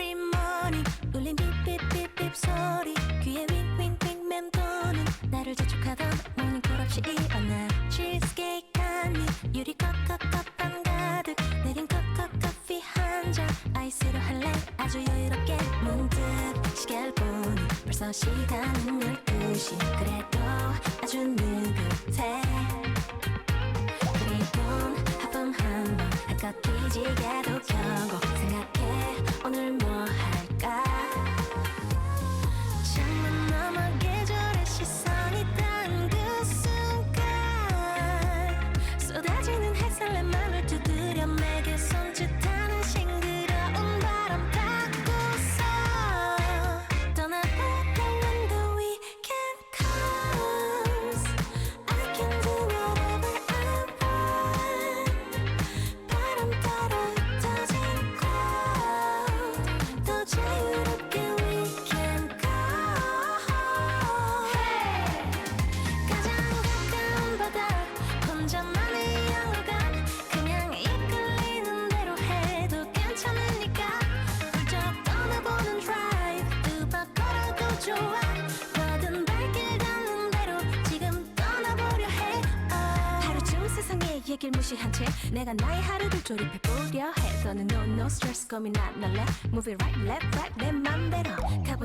free money. 울린 삐삐삐삐 소리. 귀에 윙윙윙 맴도는 나를 재촉하던 모닝콜 없이 일어나. cheesecake 한입. 유리 컵컵컵밤 가득. 내린 컵컵 커피 한잔. 아이스로 할래? 아주 여유롭게 문득 시계를 보니 벌써 시간은 12시. 그래도 아주 느긋해 얘길 무시한 채 내가 나의 하루를 조립해보려 해. 너는 no no stress. 고민 안 할래 Move it right left right. 내 맘대로. 가본